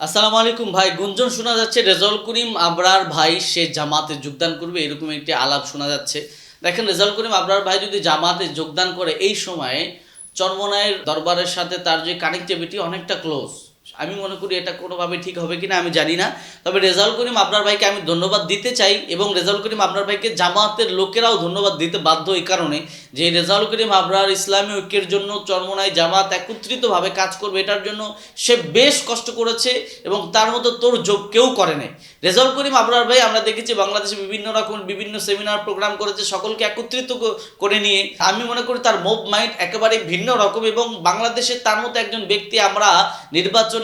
আসসালামু আলাইকুম ভাই, গুঞ্জন শোনা যাচ্ছে, রেজাউল করিম আবরার ভাই, সে জামাতে যোগদান করবে, এরকম একটি আলাপ শোনা যাচ্ছে। দেখেন, রেজাউল করিম আবরার ভাই যদি জামাতে যোগদান করে, এই সময়ে চরমনায়ের দরবারের সাথে তার যে কানেক্টিভিটি অনেকটা ক্লোজ আমি মনে করি এটা কোনোভাবে ঠিক হবে কিনা আমি জানি না। তবে রেজাউল করিম আপনার ভাইকে আমি ধন্যবাদ দিতে চাই এবং রেজাউল করিম আপনার ভাইকে জামাতের লোকেরাও ধন্যবাদ দিতে বাধ্য এই কারণে যে রেজাউল করিম আবরার ইসলামী ঐক্যের জন্য চরমনায় জামাত একত্রিতভাবে কাজ করবে এটার জন্য সে বেশ কষ্ট করেছে এবং তার মতো তোর যোগ কেউ করে নাই। রেজাউল করিম আবরার ভাই, আমরা দেখেছি বাংলাদেশে বিভিন্ন রকম বিভিন্ন সেমিনার প্রোগ্রাম করেছে, সকলকে একত্রিত করে নিয়ে। আমি মনে করি তার মুভ মাইন্ড একেবারে ভিন্ন রকম এবং বাংলাদেশে তার মতো একজন ব্যক্তি আমরা নির্বাচনে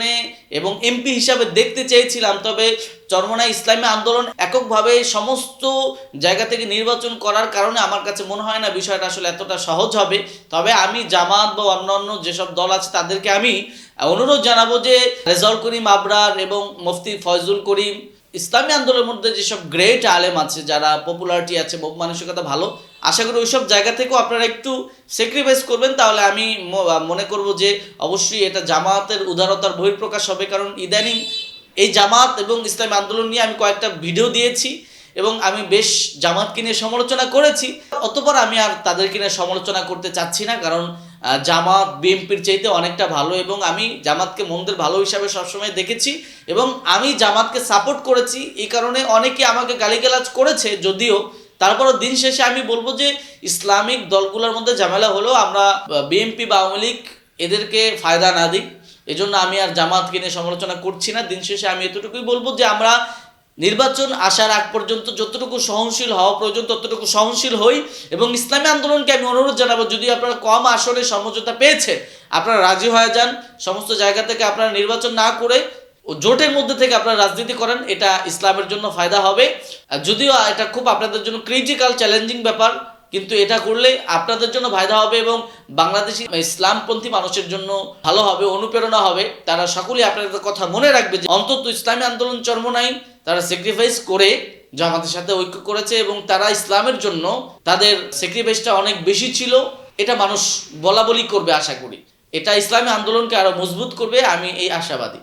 এবং এমপি হিসাবে দেখতে চেয়েছিলাম, তবে চরমনা ইসলামী আন্দোলন এককভাবে সমস্ত জায়গা থেকে নির্বাচন করার কারণে আমার কাছে মনে হয় না বিষয়টা আসলে এতটা সহজ হবে। তবে আমি জামাত বা অন্যান্য যেসব দল আছে তাদেরকে আমি অনুরোধ জানাব যে রেজাউল করিম আবরার এবং মুফতি ফয়জুল করিম, ইসলামী আন্দোলনের মধ্যে যেসব গ্রেট আলেম আছে, যারা পপুলারিটি আছে মন মানসিকতা ভালো আশা করি ওইসব জায়গা থেকেও আপনারা একটু স্যাক্রিফাইস করবেন, তাহলে আমি মনে করব যে অবশ্যই এটা জামাতের উদারতার বহিঃপ্রকাশ হবে। কারণ ইদানিং এই জামাত এবং ইসলামী আন্দোলন নিয়ে আমি কয়েকটা ভিডিও দিয়েছি এবং আমি বেশ জামাতকে নিয়ে সমালোচনা করেছি। অতপর আমি আর তাদেরকে নিয়ে সমালোচনা করতে চাচ্ছি না, কারণ জামাত বিএনপির চাইতে অনেকটা ভালো এবং আমি জামাতকে মন্দের ভালো হিসাবে সবসময় দেখেছি এবং আমি জামাতকে সাপোর্ট করেছি। এই কারণে অনেকে আমাকে গালিগালাজ করেছে, যদিও তারপরও দিন শেষে আমি বলব যে ইসলামিক দলগুলোর মধ্যে ঝামেলা হলেও আমরা বিএনপি বা আওয়ামী লীগ এদেরকে ফায়দা না দিই এজন্য আমি আর জামাতকে নিয়ে সমালোচনা করছি না। দিন শেষে আমি এতটুকুই বলব যে আমরা নির্বাচন আসার আগ পর্যন্ত যতটুকু সহনশীল হওয়া প্রয়োজন, ততটুকু সহনশীল হই এবং ইসলামী আন্দোলনকে আমি অনুরোধ জানাব, যদি আপনারা কম আসনে সমঝোতা পেয়েছে, আপনারা রাজি হয়ে যান। সমস্ত জায়গা থেকে আপনারা নির্বাচন না করে জোটের মধ্যে থেকে আপনারা রাজনীতি করেন, এটা ইসলামের জন্য ফায়দা হবে। যদিও এটা খুব আপনাদের জন্য ক্রিটিক্যাল চ্যালেঞ্জিং ব্যাপার, কিন্তু এটা করলে আপনাদের জন্য ফায়দা হবে এবং বাংলাদেশি ইসলামপন্থী মানুষের জন্য ভালো হবে, অনুপ্রেরণা হবে। তারা সকলেই আপনাদের কথা মনে রাখবে যে অন্তত ইসলামী আন্দোলন চর্মনাই তারা স্যাক্রিফাইস করে জামাতের সাথে ঐক্য করেছে এবং তারা ইসলামের জন্য তাদের স্যাক্রিফাইসটা অনেক বেশি ছিল। এটা মানুষ বলা বলি করবে, আশা করি। এটা ইসলামী আন্দোলনকে আরও মজবুত করবে, আমি এই আশাবাদী।